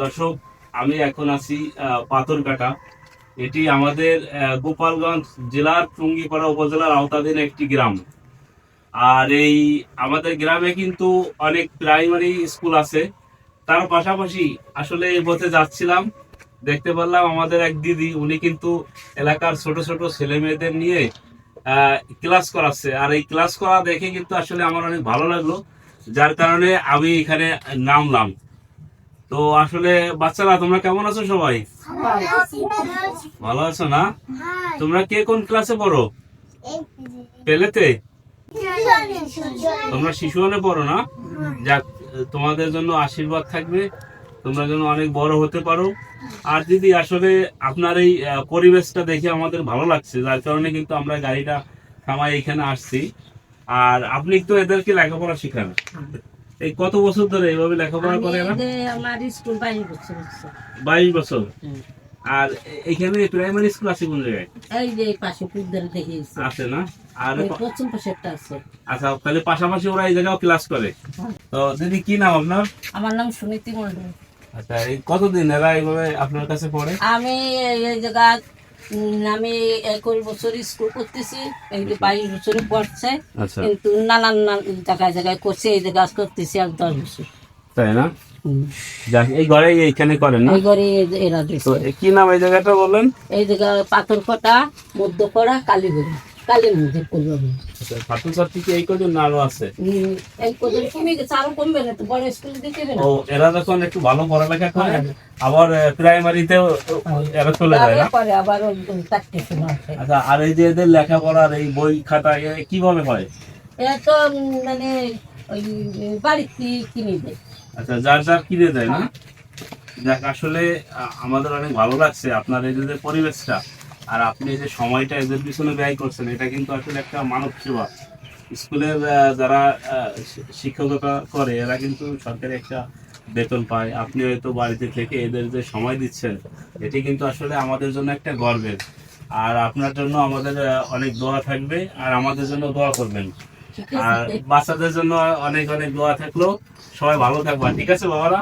দর্শক, আমি এখন আছি পাথরকাটা এটি আমাদের গোপালগঞ্জ জেলার টুঙ্গিপাড়া উপজেলার আওতাধীন একটি গ্রাম। আর এই আমাদের গ্রামে কিন্তু অনেক প্রাইমারি স্কুল আছে। তার পাশাপাশি আসলে এই পথে যাচ্ছিলাম। দেখতে পারলাম আমাদের এক দিদি, উনি কিন্তু এলাকার ছোট ছোট ছেলে মেয়েদের নিয়ে ক্লাস করাচ্ছে। আর এই ক্লাস করা দেখে কিন্তু আসলে আমার অনেক ভালো লাগল। যার কারণে আমি এখানে নামলাম। তো আসলে বাচ্চারা, তোমরা কেমন আছো সবাই? ভালো আছো না? তোমরা কে কোন ক্লাসে পড়ো? পেলেতে? তোমরা শিশুয়ানে পড়ো না? যাক, তোমাদের জন্য আশীর্বাদ থাকবে। তোমরা যেন অনেক বড় হতে পারো। আর দিদি, আসলে আপনার এই পরিবেশটা দেখে আমাদের ভালো লাগছে। যার কারণে কিন্তু আমরা গাড়িটা থামাই এখানে আসছি। আর আপনি তো এদেরকে লেখাপড়া শিখান। এই কত বছর ধরে এইভাবে লেখাপড়া করে যে আমার স্কুল বাইশ বছর হচ্ছে। বাইশ বছর? আর এখানে প্রাইমারি স্কুল আছে কোন জায়গায়? এই যে পাশে পুকুর দেখিয়েছে আছে না? আর পশ্চিম পাশে একটা আছে। আচ্ছা তাহলে পাশাপাশি ওরা এই জায়গাও ক্লাস করে। তো দিদি কি নাম আপনার? আমার নাম সুনীতি মন্ডল আচ্ছা এই কতদিন এরা এইভাবে আপনার কাছে পড়ে? আমি এই- এই জায়গা উম, আমি একুশ বছর স্কুল করতেছি এই যে বাইশ বছরে পড়ছে আচ্ছা। কিন্তু নানান জায়গায় জায়গায় করছে এই যে কাজ করতেছি আর দশ বছর। তাই না? এই ঘরে এইখানে করেন না? এই ঘরে এরা তো কি নাম এই জায়গাটা বলেন? এই জায়গা পাথর কটা মধ্যকড়া কালীগুড়ি। কালী করব আমি আচ্ছা ছাত্রছাত্রী কি এই কজন আরও আছে? এই কজন কমে গেছে আরও কমবে না তো বড় স্কুলে দিতে না। ও এরা যখন একটু ভালো পড়ালেখা করে আবার প্রাইমারিতেও এরা চলে যায় না? পরে আবার আচ্ছা আর এই যে এদের লেখাপড়ার এই বই খাতা কীভাবে হয়? এটা তো মানে ওই বাড়িতে কিনে দেয়। আচ্ছা যার যার কিনে দেয় না? যাক আসলে আমাদের অনেক ভালো লাগছে আপনার এই যে পরিবেশটা। আর আপনি যে সময়টা এদের পিছনে ব্যয় করছেন, এটা কিন্তু আসলে একটা মানব সেবা। স্কুলের যারা শিক্ষকতা করে, এরা কিন্তু সরকারি একটা বেতন পায়। আপনি হয়তো বাড়িতে থেকে এদের যে সময় দিচ্ছেন, এটি কিন্তু আসলে আমাদের জন্য একটা গর্বের। আর আপনার জন্য আমাদের অনেক দোয়া থাকবে, আর আমাদের জন্য দোয়া করবেন। আর বাচ্চাদের জন্য অনেক অনেক দোয়া থাকল। সবাই ভালো থাকবা, ঠিক আছে বাবারা?